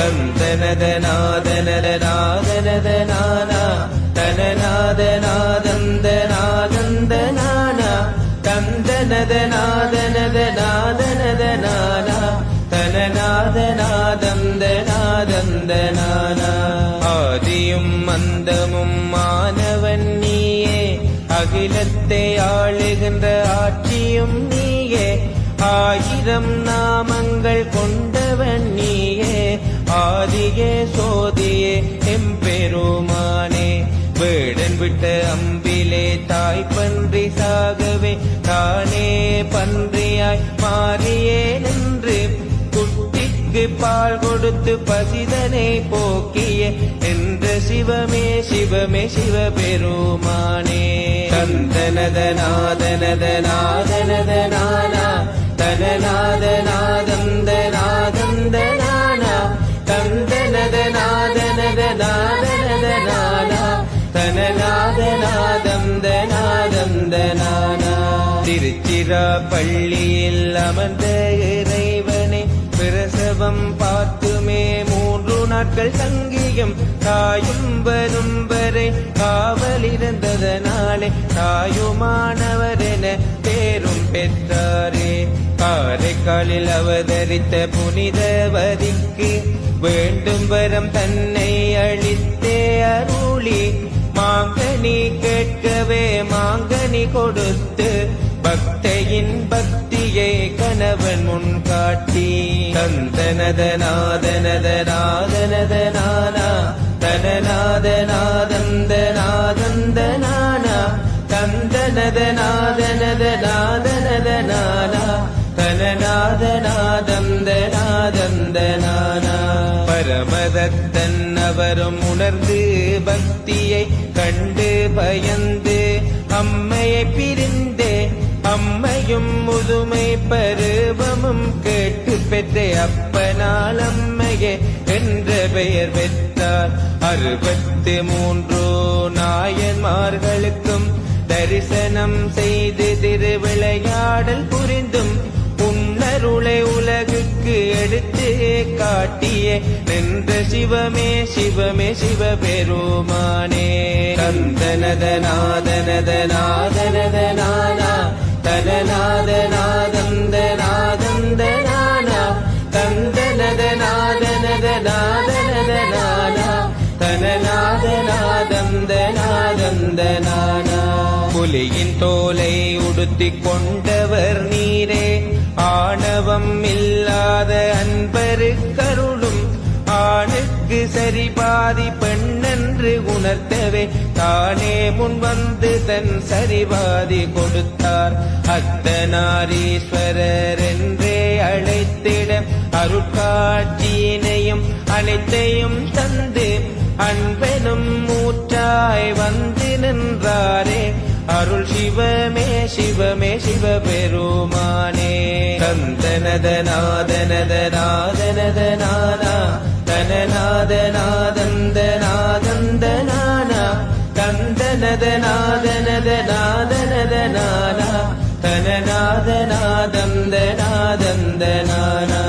தந்தனத நாதனத நாதனத நானா தனநாத நாதந்த நாதந்த நானா தந்தனத நாதனத நாதனத நானா தனநாத நாதந்த நாதந்த நானா ஆதியும் மந்தமும் மாணவன் நீயே அகிலத்தை ஆளுகின்ற ஆட்சியும் நீயே ஆயிரம் நாமங்கள் கொண்ட ஆதியே சோதியே எம்பெருமானே வேடன் விட்ட அம்பிலே தாய் பன்றி சாகவே தானே பன்றியாய் மாறியே நின்று குட்டிக்கு பால் கொடுத்து பசிதனை போக்கிய என்ற சிவமே சிவமே சிவபெருமானே. தந்தனத நாதனத நாதனத நானா தனநாத நாதந்த நாதந்த பள்ளியில் அமர்ந்த இறைவனே பிரசவம் பார்த்துமே மூன்று நாட்கள் தங்கியும் தாயும் வரும் வரை காவலிருந்ததனாலே தாயுமானவர் என பேரும் பெற்றாரே. காரைக்காலில் அவதரித்த புனிதவதிக்கு வேண்டும் வரம் தன்னை அளித்தே அருளி. மாங்கனி கேட்கவே மாங்கனி கொடுத்து பக்தையின் பக்தியை கணவன் முன் காட்டி தந்தனதநாதனதநாதனதனானா தனநாதநாதந்தநாதந்தனானா தந்தனதநாதனதநாதனதனானா தனநாதநாதந்தநாதந்தனானா. பரமதத்தன் அவரும் உணர்ந்து பக்தியை கண்டு பயந்து அம்மையை பிரி அம்மையும் முதுமை பருவமும் கேட்டு பெற்ற அப்பனால் அம்மையே என்ற பெயர் பெற்றார். அறுபத்து மூன்று நாயன்மார்களுக்கும் தரிசனம் செய்து திருவிளையாடல் புரிந்தும் உன்னருளை உலகுக்கு எடுத்து காட்டிய நின்ற சிவமே சிவமே சிவபெருமானே. கந்தனத நாதனத நாதனத நாத தனநாத நாதந்த நானா தந்தனத நாதனத நாதனத நானா தனநாத நாதந்த நானா புலியின் தோலை உடுத்திக் கொண்டவர் நீரே. ஆணவம் இல்லாத அன்பரு கருளும் ஆணுக்கு சரி பாதி பெண்ணென்று உணர்த்தவே தானே முன் வந்து தன் சரிபாதி கொடுத்தார். அத்தனாரீஸ்வரர் என்றே அழைத்திட அருட்காட்சியினையும் அனைத்தையும் தந்து அன்பெனும் மூற்றாய் வந்து நின்றாரே. அருள் சிவமே சிவமே சிவபெருமானே. கந்தனத நாதனத நாதந்த நானா கந்தனத நாதனத நாதனத நானா தனநாத நாதந்த நானா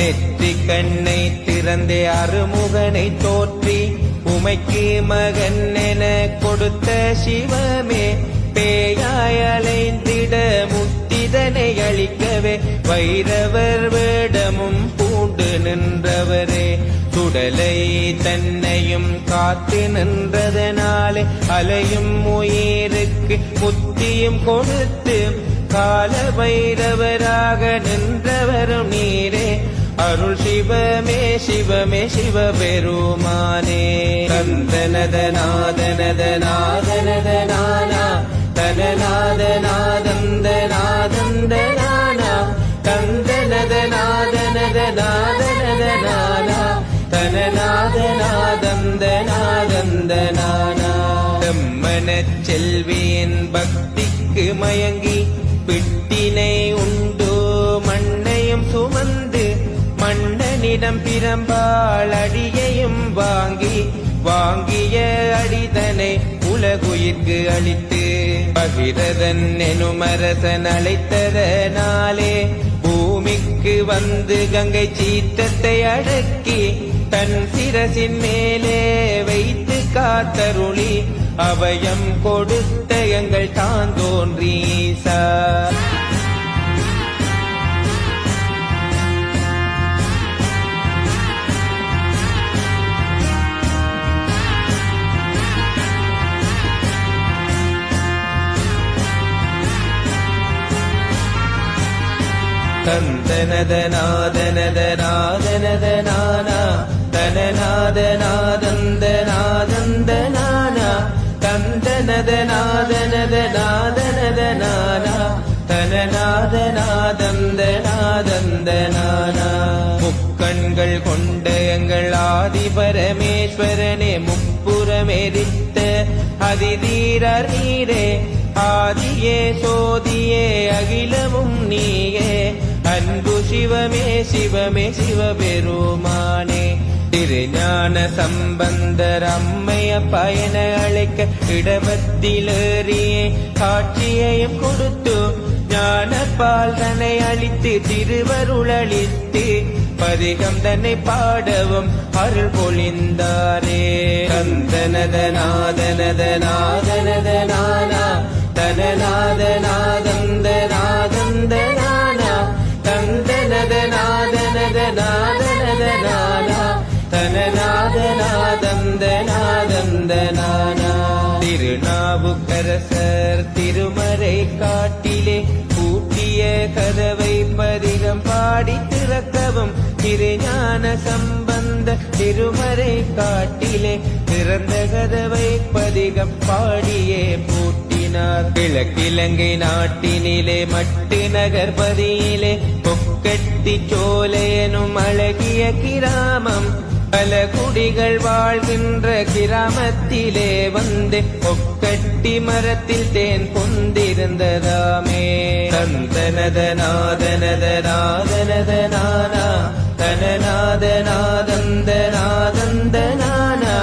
நெற்றி கண்ணை திறந்தே அருமுகனை தோற்றி உமைக்கு மகன் என கொடுத்த சிவமே பேயாயலைந்திட முத்திதனை அளிக்கவே வைரவர் வேடமும் பூண்டு நின்றவரே. சுடலை தன்னையும் காத்து நின்றதனாலே அலையும் உயிருக்கு புத்தியும் கொடுத்து கால வைரவராக நின்றவரும் நீரே. அருள் சிவமே சிவமே சிவபெருமானே. கந்தனதநாதனதநாதனதனானா நாதனத கந்தனதநாதனதநாதனதனானா நானா தனநாத செல்வியின் பக்திக்கு மயங்கி பிட்டினை உண்டு. மண்ணையும் சுமந்து மன்னனிடம் பிரம்பாள் அடியையும் வாங்கி வாங்கிய அடிதனை உலகுயிர்க்கு அளித்து பகிரதன் எனும் அரசன் அழைத்ததனாலே பூமிக்கு வந்து கங்கை சீற்றத்தை அடக்கி தன் சிரசின் மேலே வைத்து காத்தருளி அவயம் கொடுத்த எங்கள் தான் தோன்றீசா தந்தனதநாதனதநாதனதனானா தனநாதநாதந்தநாதந்தனானா தந்தனதநாதனதநாதனதனானா தனநாதநாதந்தநாதந்தனானா முக்கண்கள் கொண்ட எங்கள் ஆதி பரமேஸ்வரனே முப்புறமெரித்த அதிதீரர் நீரே ஆதியே சோதியே அகிலமும் நீயே. அன்பு சிவமே சிவமே சிவபெருமானே. திருஞான சம்பந்தர் அம்மைய பயன அழைக்க இடபத்திலேறியே காட்சியையும் கொடுத்து ஞானப்பால் தன்னை அளித்து திருவருளளித்து பதிகம் தன்னை பாடவும் அருள் பொழிந்தாரே. கந்தனத நாதனத நாதனத நானா திருநாவுக்கரசர் திருமறை காட்டிலே பூட்டிய கதவை பதிகம் பாடி திறக்கவும் திருஞான சம்பந்த திருமறை காட்டிலே திறந்த கதவை பதிகம் பாடியே பூட்டி பூட்டினார் கிழக்கிழங்கை நாட்டினிலே மட்டு நகர்பதியிலே பொக்கட்டி சோலையனும் அழகிய கிராமம். பல குடிகள் வாழ்கின்ற கிராமத்திலே வந்து ஒக்கட்டி மரத்தில் தேன் கொண்டிருந்ததாமே தந்தனதநாதனதநாதனதனானா தனநாதநாதந்தநாதந்தனானா.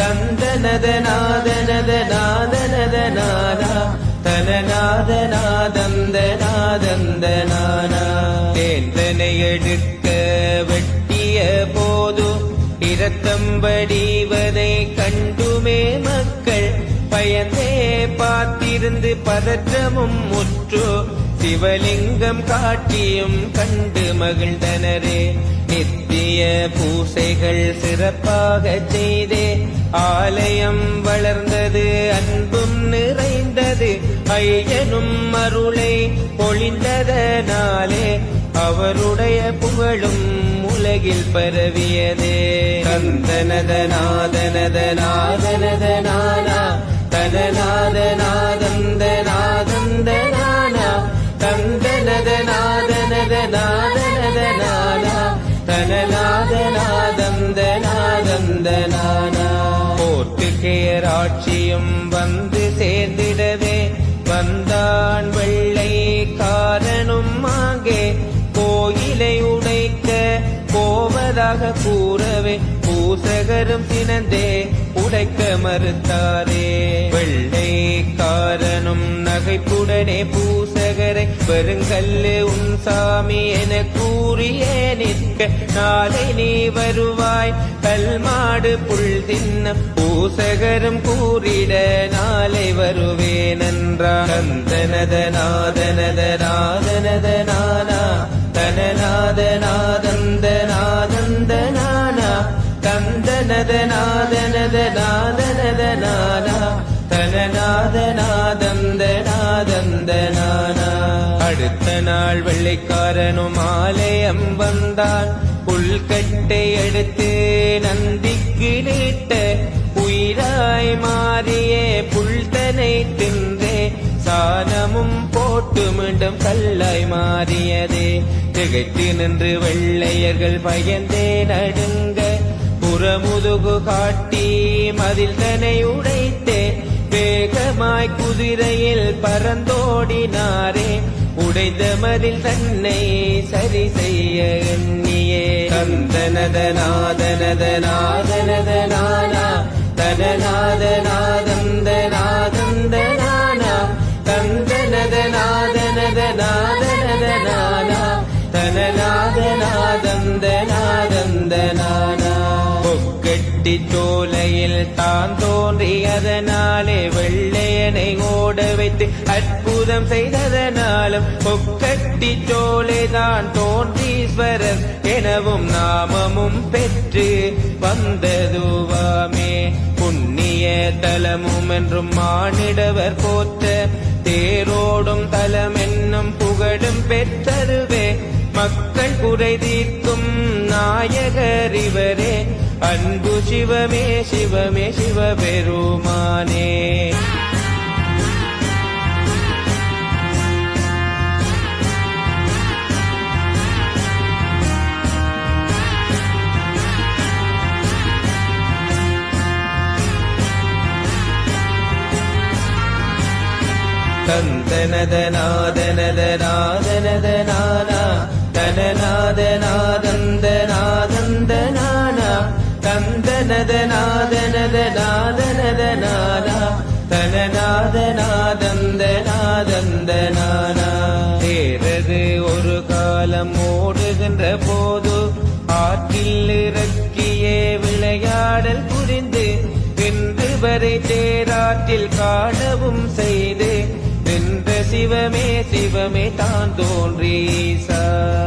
தந்தனதநாதனதநாதனதனானா தனநாதநாதந்தநாதந்தனானா தேந்தனை எடுக்க வெட்டிய போது இரத்தம் வடிவதை கண்டுமே மக்கள். பயந்தே பார்த்திருந்து பதற்றமும் முற்று சிவலிங்கம் காட்டியும் கண்டு மகிழ்ந்தனரே. நித்திய பூசைகள் சிறப்பாக செய்தே. ஆலயம் வளர்ந்தது அன்பும் நிறைந்தது. ஐயனும் அருளை பொழிந்ததனாலே அவருடைய புகழும் உலகில் பரவியதே. கந்தனதநாதனதநாதனதனானா தனநாதநாதந்தநாதந்தனானா கந்தனதநாதனதநாதனதனானா தனநாதநாதந்தநாதந்தனானா போர்த்துகேயராட்சியும் வந்து சேர்ந்திடவே வந்தான் வெள்ளை காரனும் ஆங்கே. கோயிலை உடைக்க போவதாக கூறவே பூசகரும் சினந்தே. உடைக்க மறுத்தாரே. வெள்ளைக்காரனும் நகைப்புடனே பூசகரை வெறுங்கல்லு உன் சாமி என கூறியே நிற்க. நாளை நீ வருவாய் கல்மாடு புல் தின்ன. பூசகரும் கூறிட நாளை வருவேன் என்றான் கந்தனத நாதனத நாதனத நானா தனநாத நாதந்த நாதந்த நானா என்றார் தந்தனதநாதனதநாதனதனானா தனநாதநாதந்தநாதந்தனானா தந்தனதநாதனதநாதனதனானா தனநாதநாதந்தநாதந்தனானா அடுத்த நாள் வெள்ளைக்காரனும் ஆலயம் வந்தான் புல்கட்டை எடுத்து நந்திக்கு நீட்ட உயிராய் மாறியே புல்தனை தின்றே. சாணமும் போட்டு மீண்டும் கல்லாய் மாறியதே. திகைத்து நின்று வெள்ளையர்கள் பயந்தே நடுங்க. புறமுதுகு காட்டி மதில் தனை உடைத்தே வேகமாய் குதிரையில் பறந்தோடினாரே உடைந்த மதில் தன்னை சரி செய்ய எண்ணியே. தந்தனதநாதனதநாதனதனானா தனநாதநாதந்தநாதந்தனானா கட்டி சோலையில் தான் தோன்றி அதனாலே வெள்ளையனை ஓட வைத்து அற்புதம் செய்ததனாலும் பொக்கட்டி தோலை தான் தோன்றீஸ்வரர் எனவும் நாமமும் பெற்று வந்ததுவாமே. புண்ணிய தலமும் என்றும் மானிடவர் போற்ற தேரோடும் தலம் என்னும் புகழும் பெற்றருவே. மக்கள் குறை தீர்க்கும் நாயகர் இவரே. அன்பு சிவமே சிவமே சிவபெருமானே தந்தனதநாதனதநாதனதனானா தனநாதநாதந்தநாதந்தனானா தந்தனதநாதனதநாதனதனானா தனநாதநாதந்தநாதந்தனானா தேரது ஒரு காலம் ஓடுகின்ற போது ஆற்றில் இறக்கியே விளையாடல் புரிந்து இன்று வரை தேராற்றில் காணவும் செய்து வென்ற சிவமே சிவமே தான் தோன்றீசா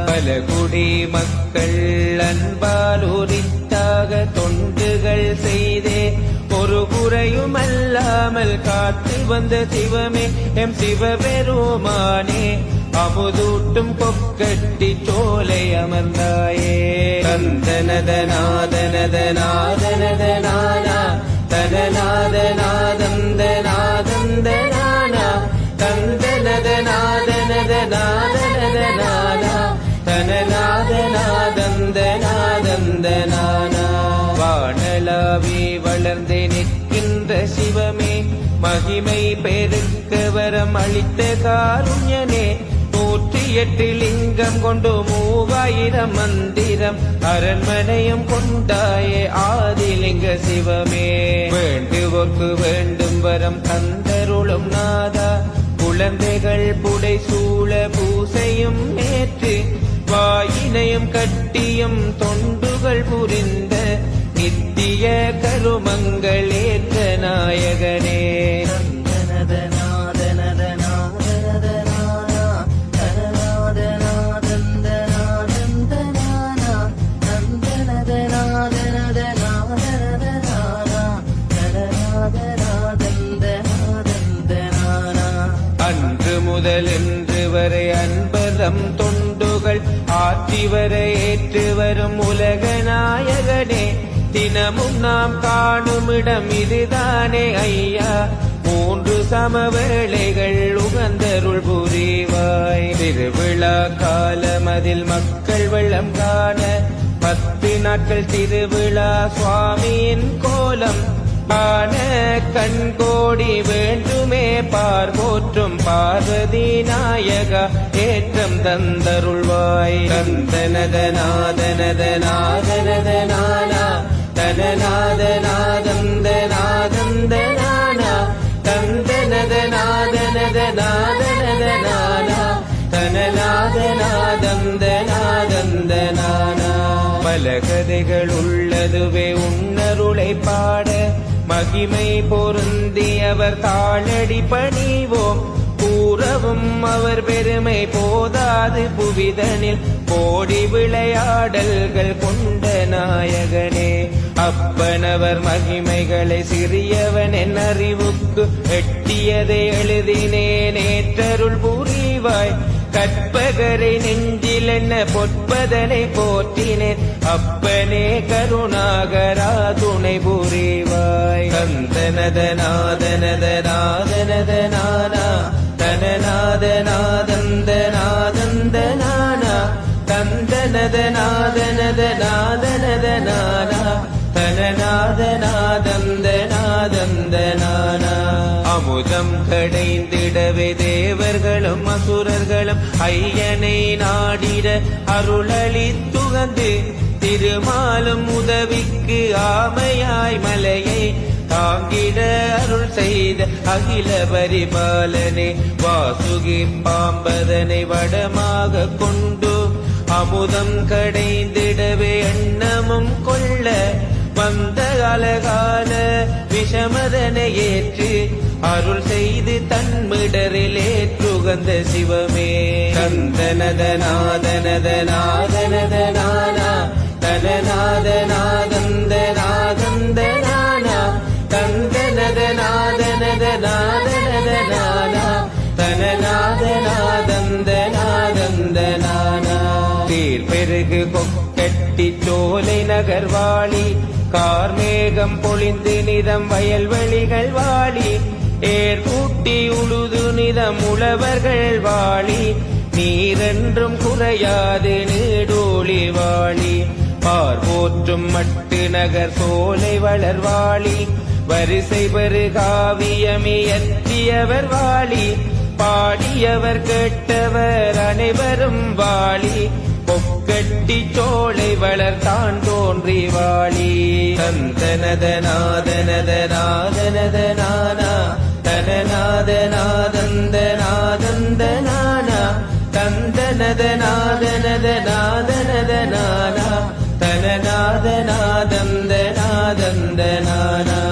பலகுடி மக்கள் அன்பால் உரித்தாக தொண்டுகள் செய்தே ஒரு குறையும் அல்லாமல் காத்து வந்த சிவமே எம் சிவபெருமானே அமுதூட்டும் கொக்கட்டி சோலை அமர்ந்தாயே. தந்தனதநாதனதநாதனதநாதா தனநாதநாதந்தநாதந்தனானா மகிமை பெருக்க வரம் அளித்த காருண்யனே. நூற்றி எட்டு லிங்கம் கொண்டு மூவாயிரம் மந்திரம். அரண்மனையும் கொண்டாயே ஆதிலிங்க சிவமே. வேண்டுவோர்க்கு வேண்டும் வரம் தந்தருளும் நாதா. குழந்தைகள் புடை சூழ பூசையும் ஏற்று. வாயினையும் கட்டியும் தொண்டுகள் புரிந்த நித்திய கருமங்களேற்ற நாயகனே. அன்று முதல் இன்று வரை அன்பரம் தொண்டுகள் ஆற்றி வர ஏற்று வரும் உலக தினமும் நாம் காணும் இடம் இதுதானே ஐயா. மூன்று சமவேளைகள் உகந்தருள் புரிவாய். திருவிழா காலம் அதில் மக்கள் வெள்ளம் காண பத்து நாட்கள் திருவிழா சுவாமியின் கோலம் ஆன கண்கோடி வேண்டுமே பார்வோற்றும் பார்வதி நாயகா ஏற்றம் தந்தருள்வாய். தந்தனதநாதனதநாதனதனானா தனநாதநாதந்தநாதந்தனானா தந்தனதநாதனதநாதனதனானா தனநாதநாதந்தநாதந்தனானா பல கதைகள் உள்ளதுவே உன்னருளை பாட. மகிமை பொருந்தி அவர் தாழடி பணிவோம். கூறவும் அவர் பெருமை போதாது. புவிதனில் கோடி விளையாடல்கள் கொண்ட நாயகனே. அப்பனவர் மகிமைகளை சிறியவன் என் அறிவுக்கு எட்டியதை எழுதினேன் ஏற்றருள் புரிவாய். கற்பகரை நெஞ்சில் என்ன பொற்பதனை போற்றினேன். அப்பனே கருணாகரா துணை புரிவாய். தந்தனதநாதனதநாதனதனானா தனநாதநாதந்தநாதந்தனானா தந்தனதநாதனதநாதனதனானா. தனநாதநாதந்தநாதந்தனானா அமுதம் கடைந்திடவே தேவர்களும் அசுரர்களும் ஐயனை நாடிட அருளளி துகந்து திருமாலும் உதவிக்கு ஆமையாய் மலையை தாங்கிட அருள் செய்த அகில பரிபாலனே வாசுகி பாம்பதனை வடமாக கொண்டு அமுதம் கடைந்திடவே எண்ணமும் கொள்ள அந்த காலகால விஷமதனை ஏற்று அருள் செய்து தன்மிடரில் ஏற்றுகந்த சிவமே. கந்தனதநாதனதநாதனதனானா தனநாதநாதந்தநாதந்தனானா தந்தனதநாதனதநாதனதனானா தனநாதநாதந்தநாதந்தனானா. தேர் பெருகு கொக்கட்டி சோலை நகர்வாளி கார்மேகம் பொழிந்து நிதம் வயல்வெளிகள் வாழி. ஏர் கூட்டி உழுது நிதம் உழவர்கள் வாழி. நீரென்றும் குறையாது நீடோழி வாளி பார்வோற்றும் மட்டு நகர் சோலை வளர்வாளி வரிசை பெரு காவியமியற்றியவர் வாழி. பாடியவர் கேட்டவர் அனைவரும் வாழி. வெட்டி சோலை வளர்த்தான் தோன்றி வாழி தந்தனதநாதனதநாதனதனானா தனநாதநாதந்தநாதந்தநானா தந்தனதநாதனதநாதனதனானா தனநாதநாதந்தநாதந்தநானா